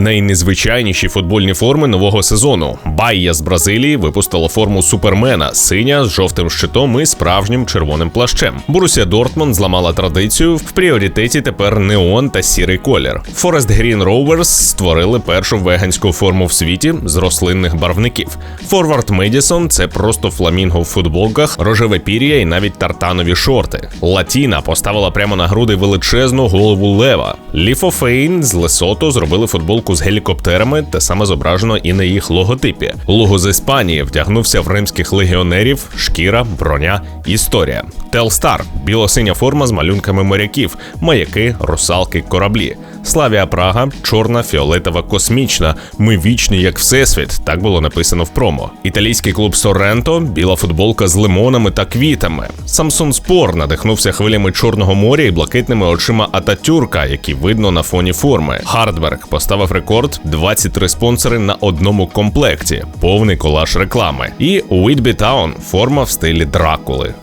Найнезвичайніші футбольні форми нового сезону. Байя з Бразилії випустила форму супермена, синя з жовтим щитом і справжнім червоним плащем. Борусія Дортмунд зламала традицію. В пріоритеті тепер неон та сірий колір. Форест Грін Rovers створили першу веганську форму в світі з рослинних барвників. Форвард Медісон це просто фламінго в футболках, рожеве пір'я і навіть тартанові шорти. Латіна поставила прямо на груди величезну голову лева. Ліфофейн з Лесото зробили футболку з гелікоптерами, те саме зображено і на їх логотипі. Лого з Іспанії вдягнувся в римських легіонерів, шкіра, броня, історія. Телстар білосиня форма з малюнками моряків, маяки, русалки, кораблі. Славія Прага, чорна, фіолетова, космічна. Ми вічні, як всесвіт. Так було написано в промо. Італійський клуб Соренто, біла футболка з лимонами та квітами. Самсон Спор надихнувся хвилями Чорного моря і блакитними очима Ататюрка, які видно на фоні форми. Хардберг поставив рекорд 23 спонсори на одному комплекті, повний колаж реклами. І Уітбі Таун форма в стилі Дракули.